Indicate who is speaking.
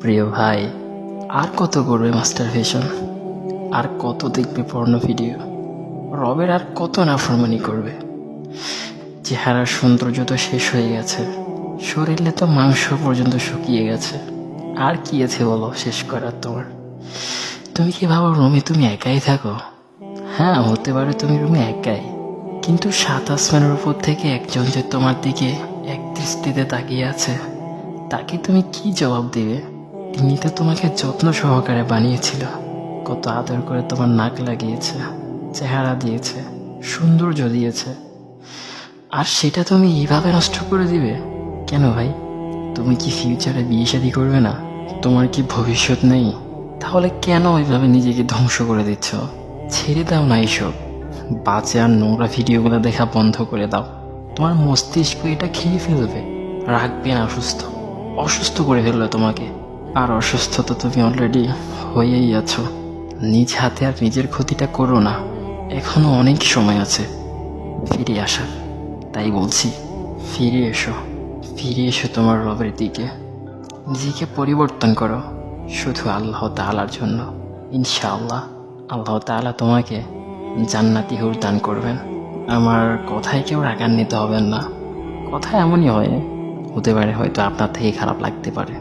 Speaker 1: প্রিয় ভাই, আর কত করবে মাস্টার ভেশন আর কত দেখবে পর্ণ ভিডিও রবের আর কত নাফরমানি করবে? চেহারার সৌন্দর্য তো শেষ হয়ে গেছে। শরীরে তো মাংস পর্যন্ত শুকিয়ে গেছে। আর কি আছে বলো শেষ করার তোমার? তুমি কি ভাবো রুমে তুমি একাই থাকো? হ্যাঁ হতে পারে তুমি রুমে একাই। কিন্তু সাত আসমানের উপর থেকে একজন যে তোমার দিকে এক দৃষ্টিতে তাকিয়ে আছে তাকে তুমি কি জবাব দিবে? তিনি তো তোমাকে যত্ন সহকারে বানিয়েছিল। কত আদর করে তোমার নাক লাগিয়েছে, চেহারা দিয়েছে, সৌন্দর্য দিয়েছে। আর সেটা তুমি এইভাবে নষ্ট করে দিবে? কেন ভাই? তুমি কি ফিউচারে বিয়ে শাদী করবে না? তোমার কি ভবিষ্যৎ নেই? তাহলে কেন ওইভাবে নিজেকে ধ্বংস করে দিচ্ছ? ছেড়ে দাও না এইসব। বাজে আর নোংরা ভিডিওগুলো দেখা বন্ধ করে দাও। তোমার মস্তিষ্ক এটা খেয়ে ফেলবে। রাখবে না, অসুস্থ। অসুস্থ করে ফেলবে তোমাকে। আর অসুস্থ তো তুমি অলরেডি হয়েই আছো। নিজ হাতে আর নিজের ক্ষতিটা করো না। এখনও অনেক সময় আছে। ফিরে আসা। তাই বলছি, ফিরে এসো। ফিরে এসো তোমার রবের দিকে। নিজেকে পরিবর্তন করো। শুধু আল্লাহ তাআলার জন্য। ইনশাআল্লাহ আল্লাহ তাআলা তোমাকে জান্নাতি হুর দান করবেন। আমার কথায় কেউ রাগান্বিত হবেন না। কথা এমনই হয়। হতে পারে হয়তো আপনার থেকে খারাপ লাগতে পারে।